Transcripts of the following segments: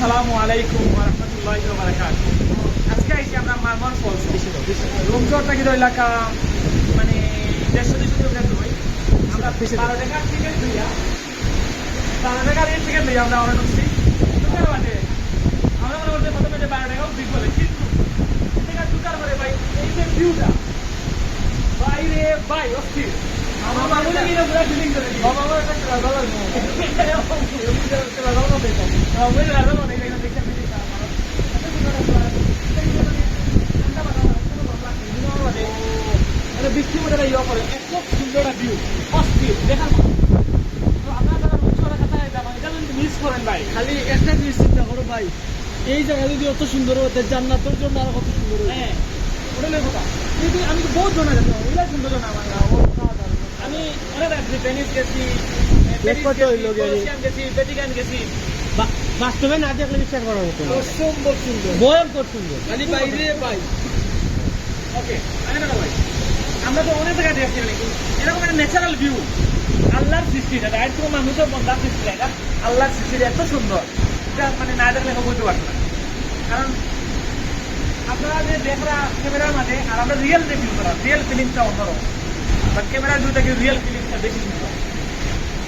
আসসালামু আলাইকুম রহমতুল্লাহ বারাকাত আজকে আইছি আমরা মারমন ফলস রুমচর থেকে এলাকা? মানে দেড়শো দুশো কিলোমিটার দূরে। আমরা বারো টাকার টিকিট লইয়া বারো টাকার এই টিকিট লইয়া আমরা ঢুকার বাদে আমরা মনে করতে প্রথমে যে বারো টাকাও ঠিক বলে। কিন্তু টিকিট ঢুকার পরে ভাই এই যে ভিউটা বাইরে ভাই অস্থির। আমার বাবুলে গিয়ে পুরো ফিলিং করে দিই বাবা আমার একটা রাজা লাগবে ইয়ে করে ভিউ অস্থির দেখার আপনারা যারা যাবেন এটা মিস করেন ভাই খালি একটা জিনিস চিন্তা করো ভাই এই জায়গা যদি অত সুন্দর হতে জান্নাতের জন্য আরও কত সুন্দর হ্যাঁ। ওটা নেই কথা। কিন্তু আমি তো বহুত জনা গেছি ওইটা সুন্দর না আমার আমি অনেক গেছি বাস্তবে না দেখলে বিশ্বাস করার মতো। অসম্ভব সুন্দর। ভয়ঙ্কর সুন্দর। খালি বাইরে ভাই। ওকে ভাই। আমরা তো অনেক জায়গায় দেখছি এরকম একটা ন্যাচারাল ভিউ আল্লাহর সৃষ্টি, এটা ডাইরেক্ট কোনো মানুষের বন্ধার সৃষ্টি এটা আল্লাহর সৃষ্টি এত সুন্দর। এটা মানে না দেখলে কেউ বুঝতে পারবে না। কারণ আপনারা যে দেখরা ক্যামেরার মাঝে, আর আমরা রিয়েল করা রিয়েল ফিলিংসটা অন্যরকম। বাট ক্যামেরার দুটা থেকে রিয়েল ফিলিংসটা বেশি সুন্দর লাখ বছর লাগে দেখলে তাতে এটা মানে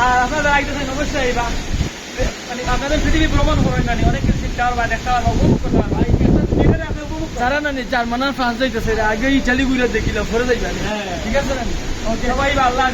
আর আপনারা আইতেছেন অবশ্যই বা মানে আপনাদের পৃথিবী ভ্রমণ করবেন না অনেক কিছু শিখতে পারবা দেখতে পারবা উপভোগ করতে পারবা। না ফ্রান্স যাইতেছে আগে ইটালি ঘুরে যাইবা হ্যাঁ। ঠিক আছে না সবাই আল্লাহ